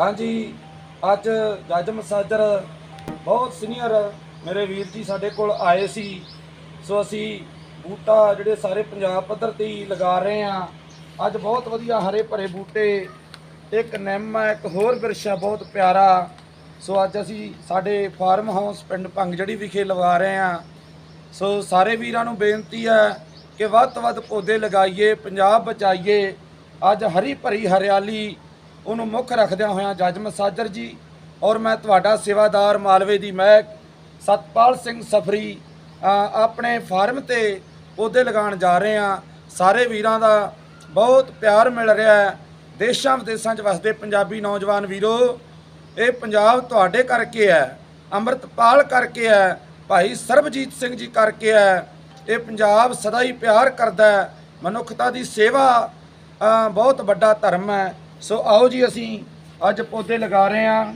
ਹਾਂਜੀ, ਅੱਜ ਜੱਜ ਮਸਾਜਰ ਬਹੁਤ ਸੀਨੀਅਰ ਮੇਰੇ ਵੀਰ ਜੀ ਸਾਡੇ ਕੋਲ ਆਏ ਸੀ। ਸੋ ਅਸੀਂ ਬੂਟਾ ਜਿਹੜੇ ਸਾਰੇ ਪੰਜਾਬ ਪੱਧਰ ਤੇ ਹੀ ਲਗਾ ਰਹੇ ਆ ਅੱਜ ਬਹੁਤ ਵਧੀਆ ਹਰੇ ਭਰੇ ਬੂਟੇ, ਇੱਕ ਨਿੰਮ ਹੈ, ਇੱਕ ਹੋਰ ਬਿਰਛਾ ਬਹੁਤ ਪਿਆਰਾ। ਸੋ ਅੱਜ ਅਸੀਂ ਸਾਡੇ ਫਾਰਮ ਹਾਊਸ ਪਿੰਡ ਭੰਗਜੜੀ ਵਿਖੇ ਲਗਾ ਰਹੇ ਆ ਸੋ ਸਾਰੇ ਵੀਰਾਂ ਨੂੰ ਬੇਨਤੀ ਹੈ ਕਿ ਵੱਧ ਤੋਂ ਵੱਧ ਪੌਦੇ ਲਗਾਈਏ, ਪੰਜਾਬ ਬਚਾਈਏ। ਅੱਜ ਹਰੀ ਭਰੀ ਹਰਿਆਲੀ ਉਹਨੂੰ ਮੁੱਖ ਰੱਖਦਿਆਂ ਹੋਇਆਂ ਜੱਜ ਮਸਾਜਰ ਜੀ ਔਰ ਮੈਂ ਤੁਹਾਡਾ ਸੇਵਾਦਾਰ ਮਾਲਵੇ ਦੀ ਮਹਿਕ ਸਤਪਾਲ ਸਿੰਘ ਸਫਰੀ ਆਪਣੇ ਫਾਰਮ ਤੇ ਪੌਦੇ ਲਗਾਉਣ ਜਾ ਰਹੇ ਆ ਸਾਰੇ ਵੀਰਾਂ ਦਾ ਬਹੁਤ ਪਿਆਰ ਮਿਲ ਰਿਹਾ ਹੈ। ਦੇਸ਼ਾਂ ਵਿਦੇਸ਼ਾਂ 'ਚ ਵਸਦੇ ਪੰਜਾਬੀ ਨੌਜਵਾਨ ਵੀਰੋ, ਇਹ ਪੰਜਾਬ ਤੁਹਾਡੇ ਕਰਕੇ ਹੈ, ਅੰਮ੍ਰਿਤਪਾਲ ਕਰਕੇ ਹੈ, ਭਾਈ ਸਰਬਜੀਤ ਸਿੰਘ ਜੀ ਕਰਕੇ ਹੈ। ਇਹ ਪੰਜਾਬ ਸਦਾ ਹੀ ਪਿਆਰ ਕਰਦਾ ਹੈ। ਮਨੁੱਖਤਾ ਦੀ ਸੇਵਾ ਬਹੁਤ ਵੱਡਾ ਧਰਮ ਹੈ। ਸੋ ਆਓ ਜੀ ਅਸੀਂ ਅੱਜ ਪੌਦੇ ਲਗਾ ਰਹੇ ਹਾਂ।